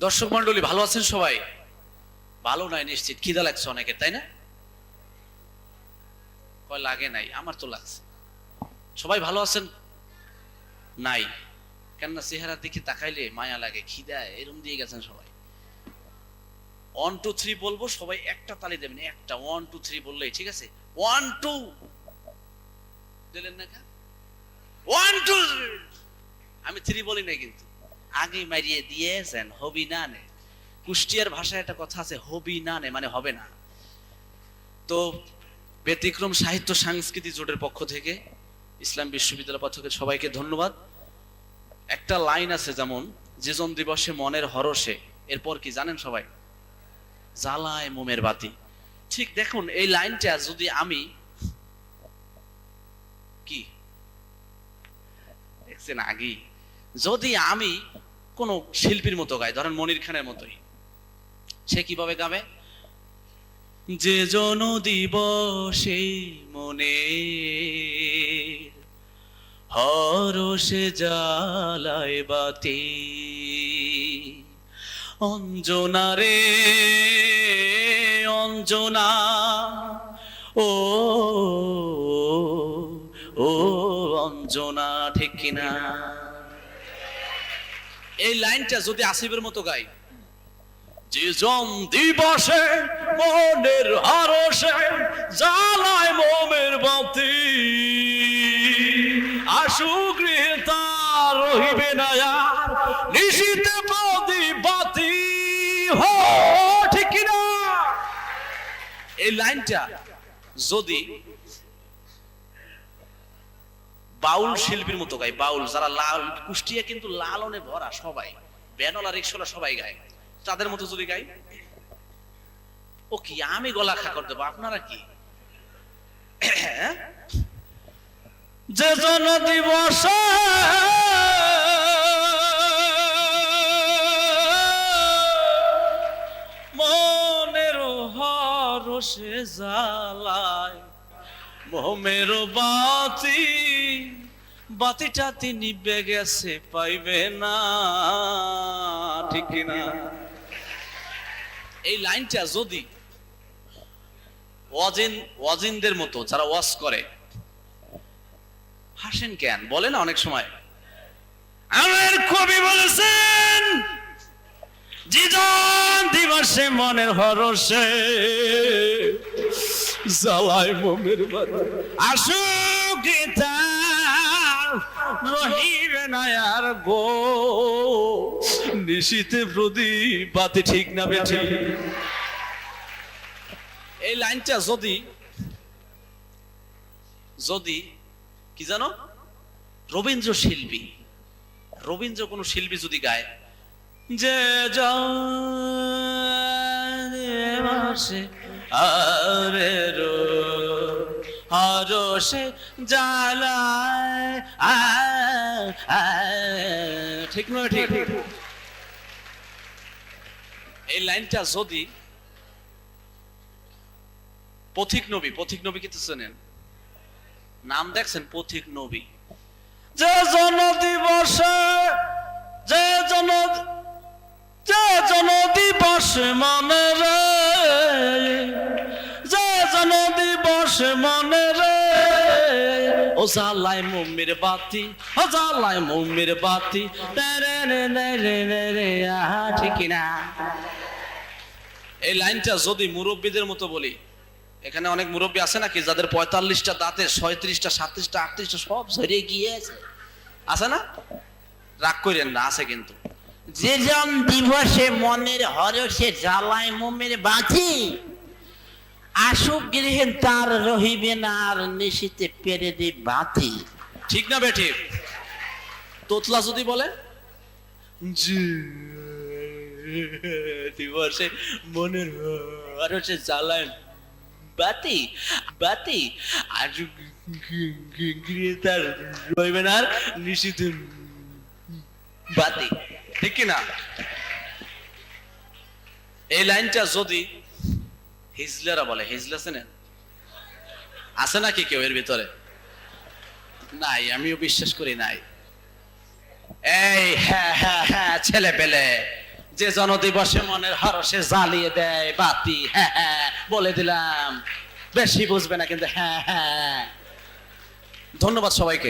দর্শক মন্ডলী ভালো আছেন সবাই? ভালো নয়, নিশ্চিত। খিদা লাগছে অনেকের, তাই না? কয়, লাগে নাই। আমার তো লাগছে। সবাই ভালো আছেন? নাই। কেননা চেহারার দিকে তাকাইলে মায়া লাগে, খিদা, এরম দিয়ে গেছেন সবাই। ওয়ান টু থ্রি বলব, সবাই একটা তালি দেবেন। একটা ওয়ান টু থ্রি বললেই, ঠিক আছে? ওয়ান টু দিলেন না ওয়ান টু আমি থ্রি বলি নাই কিন্তু। আগে মারিয়ে দিয়েছেন, হবি না নে। কুষ্টিয়ার ভাষায় একটা কথা আছে, হবি না নে মানে হবে না। তো ব্যতিক্রম সাহিত্য সাংস্কৃতিক জোটের পক্ষ থেকে, ইসলাম বিশ্ববিদ্যালয় থেকে সবাইকে ধন্যবাদ। একটা লাইন আছে যেমন, যেজন দিবসে মনের হরসে এরপর কি, জানেন সবাই? জ্বালায় মোমের বাতি। ঠিক দেখুন, এই লাইনটা যদি আমি, কি? দেখছেন, আগেই। যদি আমি কোন শিল্পীর মতো গায়, ধরেন মনির খানের মতোই। সে কীভাবে গাবে? যে জন দিবসে মনে হরসে জ্বালায় বাতি। অঞ্জনা রে, অঞ্জনা ও ও, অঞ্জনা ঠিক কিনা? এই লাইনটা যদি আসিবের মতো গাই। যে জন দিবসে, মনের হরসে জ্বালায় মোমের বাতি। আশু গৃহে তার রহিবে না আর, নিশিতে প্রদীপ বাতি। হো, ঠিক কিনা? এই লাইনটা যদি বাউল শিল্পীর মতো গায়, বাউল। যারা লাল, কুষ্টিয়া কিন্তু লালনে ভরা সবাই। ব্যানলা রিক্সলা সবাই গায়। তাদের মতো যদি গাই? ও কি, আমি গলা খা করে দেবো, আপনারা কি? যে জন দিবস মনের হরসে জ্বালায় মোমের বাতি, বাতিটা তিনি বেগেছে, পাইবে না। ঠিক না এই লাইনটা যদি ওয়াজিন, ওয়াজিনদের মতো যারা ওয়াজ করে, হাসেন কেন? বলে না অনেক সময়? আমার কবি বলেছেন জীবন দিবসে মনের হরসে জ্বালায় মোমের বাতি আসু রহিবে না আর গো নিশীতে প্রদীপ বাতি ঠিক না বেঠি এই লাইনটা যদি যদি, কি জানো? রবীন্দ্র শিল্পী। রবীন্দ্র কোন শিল্পী যদি গায়, যে জে আরে রো হরসে জ্বালায় ঠিক নয় ঠিক। এই লাইনটা যদি পথিক নবী পথিক নবী কিন্তু চেনেন। নাম দেখছেন পথিক নবী। যে জন দিবসে যে জন যে জন দিবস মনে মনে রে। ও জালাই মুমির বাতি, ও জালাই মুমির বাতি। রে রে রে রে রে, আহা, ঠিক না এই লাইনটা যদি মুরব্বীদের মতো বলি, এখানে অনেক মুরব্বী আছে নাকি যাদের পঁয়তাল্লিশটা দাঁতে, ছয়ত্রিশটা, সাতত্রিশটা, আটত্রিশটা সব ঝরিয়ে গিয়েছে? আছে না? রাগ করেন না, আছে কিন্তু। যে জন দিবসে মনের হরসে জ্বালায় মোমের বাতি আসুক গৃহে তার রহিবে না, আর নিশিতে পেরে দি বাতি। ঠিক না বেঠি? তোতলা যদি বলে দিবসে মনের হরসে জ্বালায় বাতি বাতি। আর গৃহে তার রইবে না, আর নিশ্চিত বাতি। ঠিক না? এই লাইনটা যদি হিজলেরা বলে, হিজলে চেনেন আছে নাকি কেউ এর ভিতরে? নাই, আমিও বিশ্বাস করি নাই। এই হ্যাঁ হ্যাঁ হ্যাঁ ছেলে পেলে, যে জনদিবসে মনের হরসে জ্বালিয়ে দেয় বাতি হ্যাঁ হ্যাঁ বলে দিলাম। বেশি বুঝবে না কিন্তু হ্যাঁ হ্যাঁ। ধন্যবাদ সবাইকে।